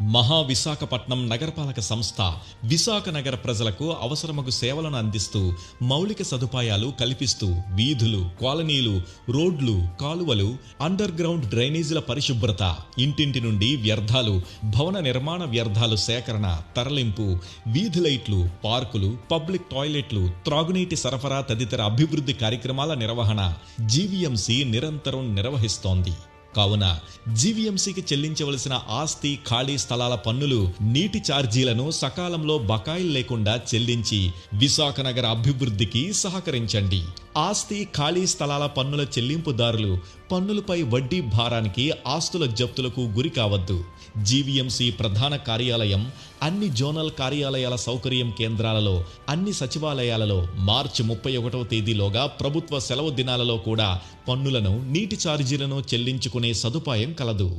మహా విశాఖపట్నం నగరపాలక సంస్థ విశాఖ నగర ప్రజలకు అవసరమగు సేవలను అందిస్తూ మౌలిక సదుపాయాలు కల్పిస్తూ వీధులు కాలనీలు రోడ్లు కాలువలు అండర్ గ్రౌండ్ డ్రైనేజీల పరిశుభ్రత ఇంటింటి నుండి వ్యర్థాలు భవన నిర్మాణ వ్యర్థాలు సేకరణ తరలింపు వీధి లైట్లు పార్కులు పబ్లిక్ టాయిలెట్లు త్రాగునీటి సరఫరా తదితర అభివృద్ధి కార్యక్రమాల నిర్వహణ జీవీఎంసీ నిరంతరం నిర్వహిస్తోంది. కావున జీవీఎంసీకి చెల్లించవలసిన ఆస్తి ఖాళీ స్థలాల పన్నులు నీటి ఛార్జీలను సకాలంలో బకాయిలు లేకుండా చెల్లించి విశాఖ నగర అభివృద్ధికి సహకరించండి. ఆస్తి ఖాళీ స్థలాల పన్నుల చెల్లింపుదారులు పన్నులపై వడ్డీ భారానికి ఆస్తుల జప్తులకు గురి కావద్దు. జీవీఎంసీ ప్రధాన కార్యాలయం అన్ని జోనల్ కార్యాలయాల సౌకర్యం కేంద్రాలలో అన్ని సచివాలయాలలో మార్చి ముప్పై ఒకటవ తేదీలోగా ప్రభుత్వ సెలవు దినాలలో కూడా పన్నులను నీటి ఛార్జీలను చెల్లించుకునే సదుపాయం కలదు.